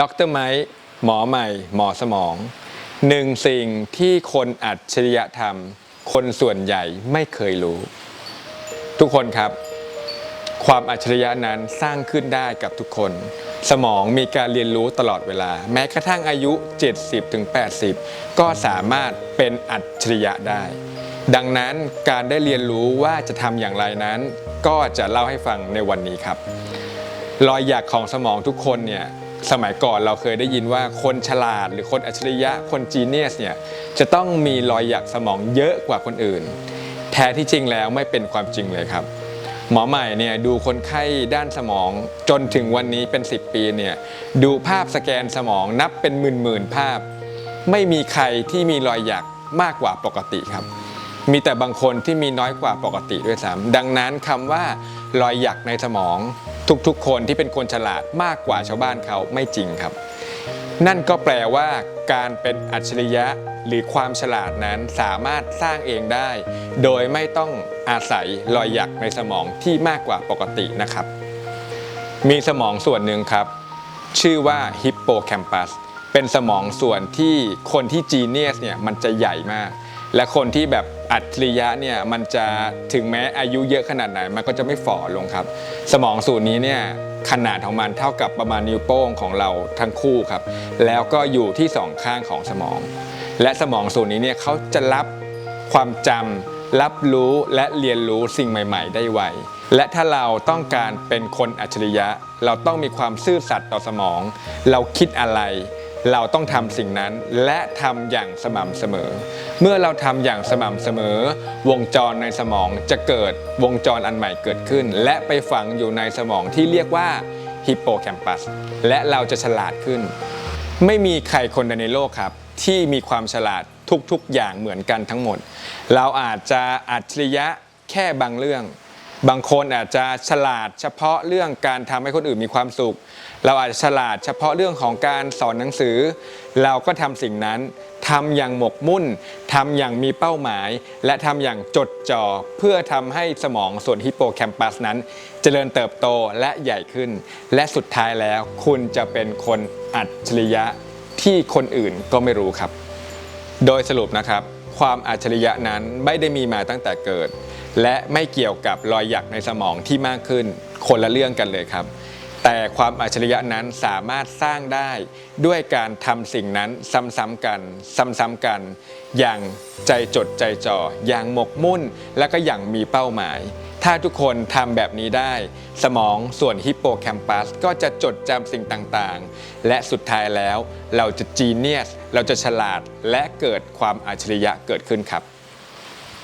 ดรไมค์หมอใหม่ หมอสมอง หนึ่งสิ่งที่คนอัจฉริยธรรมคนส่วนใหญ่ไม่เคยรู้ ทุกคนครับ ความอัจฉริยะนั้นสร้างขึ้นได้กับทุกคน สมองมีการเรียนรู้ตลอดเวลา แม้กระทั่งอายุ 70-80 ก็สามารถเป็นอัจฉริยะได้ ดังนั้นการได้เรียนรู้ว่าจะทำอย่างไรนั้น ก็จะเล่าให้ฟังในวันนี้ครับ รอยหยักของสมองทุกคนเนี่ย สมัยก่อนเราเคยได้ยินว่าคนฉลาดหรือคนอัจฉริยะคนจีเนียสเนี่ยจะต้องมีรอยหยักสมองเยอะกว่าคนอื่น แท้ที่จริงแล้วไม่เป็นความจริงเลยครับ หมอใหม่เนี่ยดูคนไข้ด้านสมองจนถึงวันนี้เป็น 10 ปีเนี่ยดูภาพสแกนสมองนับเป็นหมื่นๆภาพ ไม่มีใครที่มีรอยหยักมากกว่าปกติครับมีแต่บางคนที่มีน้อยกว่าปกติด้วยซ้ำดังนั้นคำว่ารอยหยักในสมอง ทุกๆ คนที่เป็นคนฉลาดมากกว่าชาวบ้านเขาไม่จริงครับ นั่นก็แปลว่าการเป็นอัจฉริยะหรือความฉลาดนั้นสามารถสร้างเองได้ โดยไม่ต้องอาศัยรอยหยักในสมองที่มากกว่าปกตินะครับ มีสมองส่วนหนึ่งครับ ชื่อว่าฮิปโปแคมปัสเป็นสมองส่วนที่คนที่จีเนียสเนี่ยมันจะใหญ่มาก และคนที่แบบ อัจฉริยะเนี่ยมันจะถึงแม้อายุเยอะขนาดไหน มันก็จะไม่ฝ่อลงครับ สมองส่วนนี้เนี่ยขนาดของมันเท่ากับประมาณนิ้วโป้งของเราทั้งคู่ครับ แล้วก็อยู่ที่สองข้างของสมอง และสมองส่วนนี้เนี่ยเขาจะรับความจำรับรู้และเรียนรู้สิ่งใหม่ ๆ ได้ไวและถ้าเราต้องการเป็นคนอัจฉริยะ เราต้องมีความซื่อสัตย์ต่อสมอง เราคิดอะไร เราต้องทำสิ่งนั้นและทำอย่างสม่ำเสมอ เมื่อเราทำอย่างสม่ำเสมอ วงจรในสมองจะเกิดวงจรอันใหม่เกิดขึ้น และไปฝังอยู่ในสมองที่เรียกว่าฮิปโปแคมปัสและเราจะฉลาดขึ้น ไม่มีใครคนใดในโลกครับ ที่มีความฉลาดทุกๆอย่างเหมือนกันทั้งหมด เราอาจจะอัจฉริยะแค่บางเรื่อง บางคนอาจจะฉลาดเฉพาะเรื่องการทำให้คนอื่นมีความสุข เราอาจจะฉลาดเฉพาะเรื่องของการสอนหนังสือ เราก็ทำสิ่งนั้นทำอย่างหมกมุ่นทำอย่างมีเป้าหมาย และทำอย่างจดจ่อเพื่อทำให้สมองส่วนฮิปโปแคมปัสนั้น เจริญเติบโตและใหญ่ขึ้น และสุดท้ายแล้วคุณจะเป็นคนอัจฉริยะที่คนอื่นก็ไม่รู้ครับ โดยสรุปนะครับ ความอัจฉริยะนั้นไม่ได้มีมาตั้งแต่เกิด และไม่เกี่ยวกับรอยหยักในสมองที่มากขึ้นคนละเรื่องกันเลยครับ แต่ความอัจฉริยะนั้นสามารถสร้างได้ด้วยการทำสิ่งนั้นซ้ำๆกัน ซ้ำๆกัน อย่างใจจดใจจ่ออย่างหมกมุ่น และก็อย่างมีเป้าหมาย ถ้าทุกคนทำแบบนี้ได้ สมองส่วนฮิปโปแคมปัสก็จะจดจำสิ่งต่างๆ และสุดท้ายแล้วเราจะจีเนียส เราจะฉลาดและเกิดความอัจฉริยะเกิดขึ้นครับ